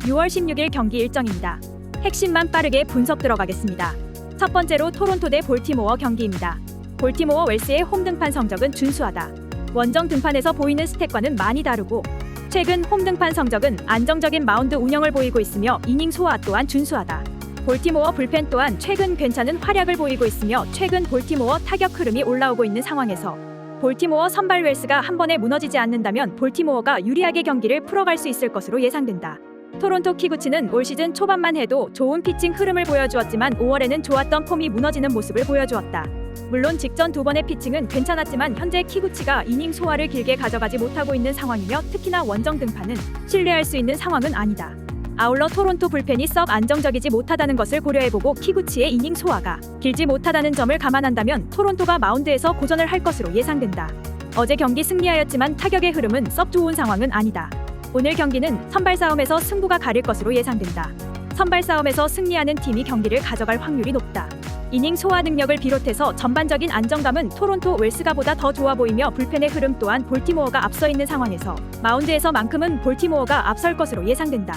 6월 16일 경기 일정입니다. 핵심만 빠르게 분석 들어가겠습니다. 첫 번째로 토론토 대 볼티모어 경기입니다. 볼티모어 웰스의 홈 등판 성적은 준수하다. 원정 등판에서 보이는 스탯과는 많이 다르고 최근 홈 등판 성적은 안정적인 마운드 운영을 보이고 있으며 이닝 소화 또한 준수하다. 볼티모어 불펜 또한 최근 괜찮은 활약을 보이고 있으며 최근 볼티모어 타격 흐름이 올라오고 있는 상황에서 볼티모어 선발 웰스가 한 번에 무너지지 않는다면 볼티모어가 유리하게 경기를 풀어갈 수 있을 것으로 예상된다. 토론토 키구치는 올 시즌 초반만 해도 좋은 피칭 흐름을 보여주었지만 5월에는 좋았던 폼이 무너지는 모습을 보여주었다. 물론 직전 두 번의 피칭은 괜찮았지만 현재 키구치가 이닝 소화를 길게 가져가지 못하고 있는 상황이며 특히나 원정 등판은 신뢰할 수 있는 상황은 아니다. 아울러 토론토 불펜이 썩 안정적이지 못하다는 것을 고려해보고 키구치의 이닝 소화가 길지 못하다는 점을 감안한다면 토론토가 마운드에서 고전을 할 것으로 예상된다. 어제 경기 승리하였지만 타격의 흐름은 썩 좋은 상황은 아니다. 오늘 경기는 선발 싸움에서 승부가 가릴 것으로 예상된다. 선발 싸움에서 승리하는 팀이 경기를 가져갈 확률이 높다. 이닝 소화 능력을 비롯해서 전반적인 안정감은 토론토 웰스가보다 더 좋아 보이며 불펜의 흐름 또한 볼티모어가 앞서 있는 상황에서 마운드에서만큼은 볼티모어가 앞설 것으로 예상된다.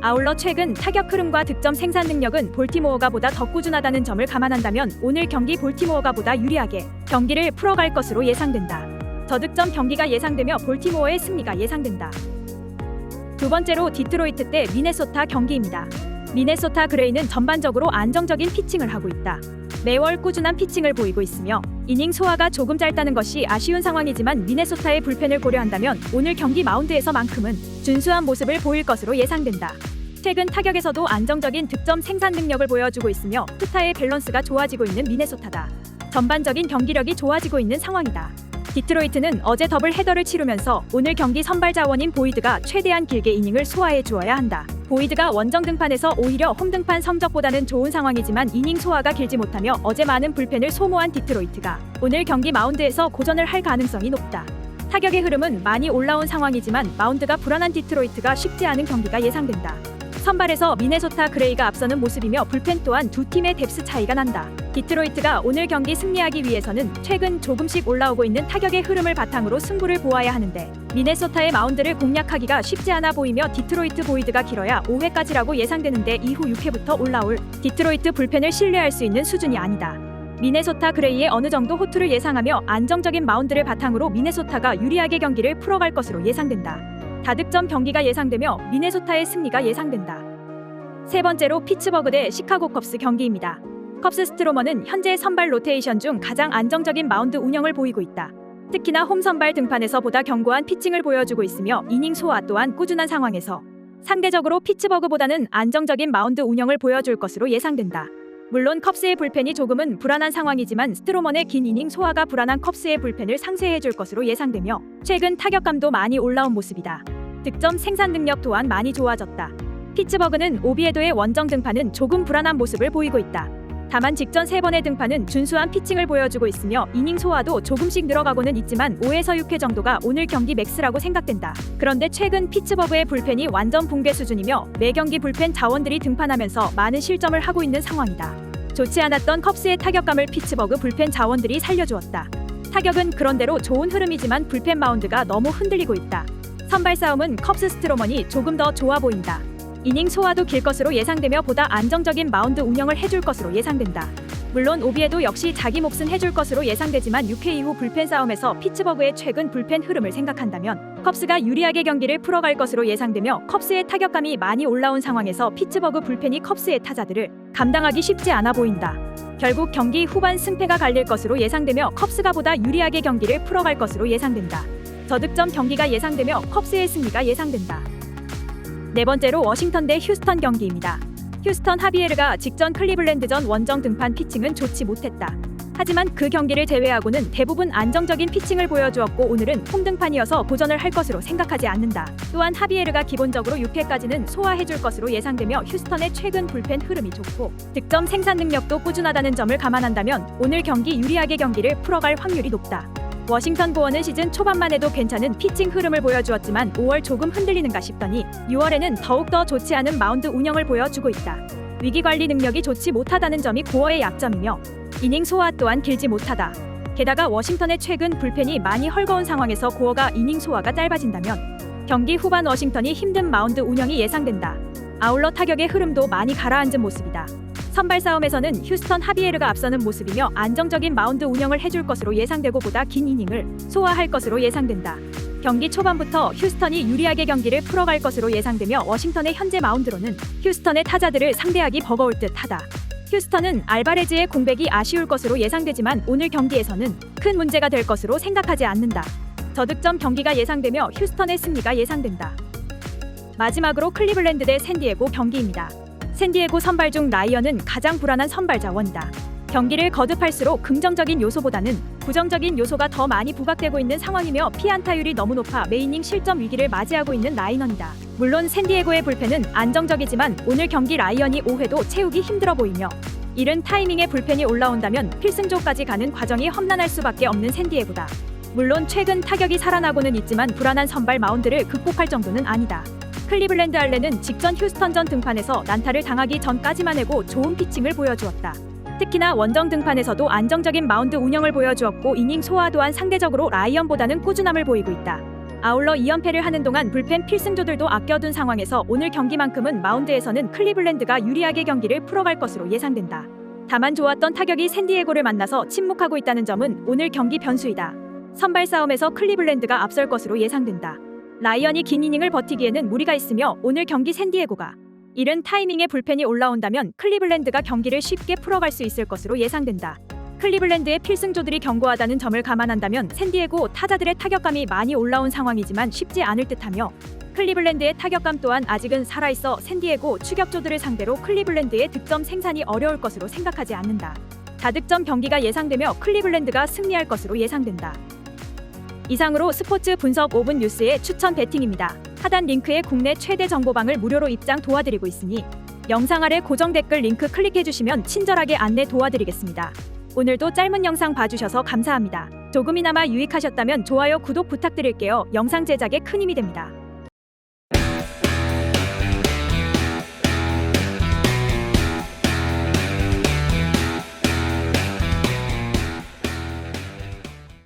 아울러 최근 타격 흐름과 득점 생산 능력은 볼티모어가 보다 더 꾸준하다는 점을 감안한다면 오늘 경기 볼티모어가 보다 유리하게 경기를 풀어갈 것으로 예상된다. 저득점 경기가 예상되며 볼티모어의 승리가 예상된다. 두 번째로 디트로이트 대 미네소타 경기입니다. 미네소타 그레이는 전반적으로 안정적인 피칭을 하고 있다. 매월 꾸준한 피칭을 보이고 있으며 이닝 소화가 조금 짧다는 것이 아쉬운 상황이지만 미네소타의 불펜을 고려한다면 오늘 경기 마운드에서만큼은 준수한 모습을 보일 것으로 예상된다. 최근 타격에서도 안정적인 득점 생산 능력을 보여주고 있으며 투타의 밸런스가 좋아지고 있는 미네소타다. 전반적인 경기력이 좋아지고 있는 상황이다. 디트로이트는 어제 더블 헤더를 치르면서 오늘 경기 선발 자원인 보이드가 최대한 길게 이닝을 소화해 주어야 한다. 보이드가 원정 등판에서 오히려 홈 등판 성적보다는 좋은 상황이지만 이닝 소화가 길지 못하며 어제 많은 불펜을 소모한 디트로이트가 오늘 경기 마운드에서 고전을 할 가능성이 높다. 타격의 흐름은 많이 올라온 상황이지만 마운드가 불안한 디트로이트가 쉽지 않은 경기가 예상된다. 선발에서 미네소타 그레이가 앞서는 모습이며 불펜 또한 두 팀의 뎁스 차이가 난다. 디트로이트가 오늘 경기 승리하기 위해서는 최근 조금씩 올라오고 있는 타격의 흐름을 바탕으로 승부를 보아야 하는데 미네소타의 마운드를 공략하기가 쉽지 않아 보이며 디트로이트 보이드가 길어야 5회까지라고 예상되는데 이후 6회부터 올라올 디트로이트 불펜을 신뢰할 수 있는 수준이 아니다. 미네소타 그레이의 어느 정도 호투를 예상하며 안정적인 마운드를 바탕으로 미네소타가 유리하게 경기를 풀어갈 것으로 예상된다. 다득점 경기가 예상되며 미네소타의 승리가 예상된다. 세 번째로 피츠버그 대 시카고 컵스 경기입니다. 컵스 스트로머는 현재 선발 로테이션 중 가장 안정적인 마운드 운영을 보이고 있다. 특히나 홈 선발 등판에서 보다 견고한 피칭을 보여주고 있으며 이닝 소화 또한 꾸준한 상황에서 상대적으로 피츠버그보다는 안정적인 마운드 운영을 보여줄 것으로 예상된다. 물론 컵스의 불펜이 조금은 불안한 상황이지만 스트로먼의 긴 이닝 소화가 불안한 컵스의 불펜을 상쇄해줄 것으로 예상되며 최근 타격감도 많이 올라온 모습이다. 득점 생산 능력 또한 많이 좋아졌다. 피츠버그는 오비에도의 원정 등판은 조금 불안한 모습을 보이고 있다. 다만 직전 세 번의 등판은 준수한 피칭을 보여주고 있으며 이닝 소화도 조금씩 늘어가고는 있지만 5에서 6회 정도가 오늘 경기 맥스라고 생각된다. 그런데 최근 피츠버그의 불펜이 완전 붕괴 수준이며 매 경기 불펜 자원들이 등판하면서 많은 실점을 하고 있는 상황이다. 좋지 않았던 컵스의 타격감을 피츠버그 불펜 자원들이 살려주었다. 타격은 그런대로 좋은 흐름이지만 불펜 마운드가 너무 흔들리고 있다. 선발 싸움은 컵스 스트로먼이 조금 더 좋아 보인다. 이닝 소화도 길 것으로 예상되며 보다 안정적인 마운드 운영을 해줄 것으로 예상된다. 물론 오비에도 역시 자기 몫은 해줄 것으로 예상되지만 6회 이후 불펜 싸움에서 피츠버그의 최근 불펜 흐름을 생각한다면 컵스가 유리하게 경기를 풀어갈 것으로 예상되며 컵스의 타격감이 많이 올라온 상황에서 피츠버그 불펜이 컵스의 타자들을 감당하기 쉽지 않아 보인다. 결국 경기 후반 승패가 갈릴 것으로 예상되며 컵스가 보다 유리하게 경기를 풀어갈 것으로 예상된다. 저득점 경기가 예상되며 컵스의 승리가 예상된다. 네 번째로 워싱턴 대 휴스턴 경기입니다. 휴스턴 하비에르가 직전 클리블랜드전 원정 등판 피칭은 좋지 못했다. 하지만 그 경기를 제외하고는 대부분 안정적인 피칭을 보여주었고 오늘은 홍등판이어서 도전을 할 것으로 생각하지 않는다. 또한 하비에르가 기본적으로 6회까지는 소화해줄 것으로 예상되며 휴스턴의 최근 불펜 흐름이 좋고 득점 생산 능력도 꾸준하다는 점을 감안한다면 오늘 경기 유리하게 경기를 풀어갈 확률이 높다. 워싱턴 보어는 시즌 초반만 해도 괜찮은 피칭 흐름을 보여주었지만 5월 조금 흔들리는가 싶더니 6월에는 더욱더 좋지 않은 마운드 운영을 보여주고 있다. 위기 관리 능력이 좋지 못하다는 점이 고어의 약점이며 이닝 소화 또한 길지 못하다. 게다가 워싱턴의 최근 불펜이 많이 헐거운 상황에서 고어가 이닝 소화가 짧아진다면 경기 후반 워싱턴이 힘든 마운드 운영이 예상된다. 아울러 타격의 흐름도 많이 가라앉은 모습이다. 선발 싸움에서는 휴스턴 하비에르가 앞서는 모습이며 안정적인 마운드 운영을 해줄 것으로 예상되고 보다 긴 이닝을 소화할 것으로 예상된다. 경기 초반부터 휴스턴이 유리하게 경기를 풀어갈 것으로 예상되며 워싱턴의 현재 마운드로는 휴스턴의 타자들을 상대하기 버거울 듯하다. 휴스턴은 알바레즈의 공백이 아쉬울 것으로 예상되지만 오늘 경기에서는 큰 문제가 될 것으로 생각하지 않는다. 저득점 경기가 예상되며 휴스턴의 승리가 예상된다. 마지막으로 클리블랜드 대 샌디에고 경기입니다. 샌디에고 선발 중 라이언은 가장 불안한 선발 자원이다. 경기를 거듭할수록 긍정적인 요소보다는 부정적인 요소가 더 많이 부각되고 있는 상황이며 피안타율이 너무 높아 메이닝 실점 위기를 맞이하고 있는 라이언이다. 물론 샌디에고의 불펜은 안정적이지만 오늘 경기 라이언이 5회도 채우기 힘들어 보이며 이른 타이밍에 불펜이 올라온다면 필승조까지 가는 과정이 험난할 수밖에 없는 샌디에고다. 물론 최근 타격이 살아나고는 있지만 불안한 선발 마운드를 극복할 정도는 아니다. 클리블랜드 알렌은 직전 휴스턴 전 등판에서 난타를 당하기 전까지만 해고 좋은 피칭을 보여주었다. 특히나 원정 등판에서도 안정적인 마운드 운영을 보여주었고 이닝 소화 또한 상대적으로 라이언보다는 꾸준함을 보이고 있다. 아울러 2연패를 하는 동안 불펜 필승조들도 아껴둔 상황에서 오늘 경기만큼은 마운드에서는 클리블랜드가 유리하게 경기를 풀어갈 것으로 예상된다. 다만 좋았던 타격이 샌디에고를 만나서 침묵하고 있다는 점은 오늘 경기 변수이다. 선발 싸움에서 클리블랜드가 앞설 것으로 예상된다. 라이언이 긴 이닝을 버티기에는 무리가 있으며 오늘 경기 샌디에고가 이른 타이밍에 불펜이 올라온다면 클리블랜드가 경기를 쉽게 풀어갈 수 있을 것으로 예상된다. 클리블랜드의 필승조들이 견고하다는 점을 감안한다면 샌디에고 타자들의 타격감이 많이 올라온 상황이지만 쉽지 않을 듯하며 클리블랜드의 타격감 또한 아직은 살아있어 샌디에고 추격조들을 상대로 클리블랜드의 득점 생산이 어려울 것으로 생각하지 않는다. 다득점 경기가 예상되며 클리블랜드가 승리할 것으로 예상된다. 이상으로 스포츠 분석 5분 뉴스의 추천 배팅입니다. 하단 링크에 국내 최대 정보방을 무료로 입장 도와드리고 있으니 영상 아래 고정 댓글 링크 클릭해 주시면 친절하게 안내 도와드리겠습니다. 오늘도 짧은 영상 봐주셔서 감사합니다. 조금이나마 유익하셨다면 좋아요, 구독 부탁드릴게요. 영상 제작에 큰 힘이 됩니다.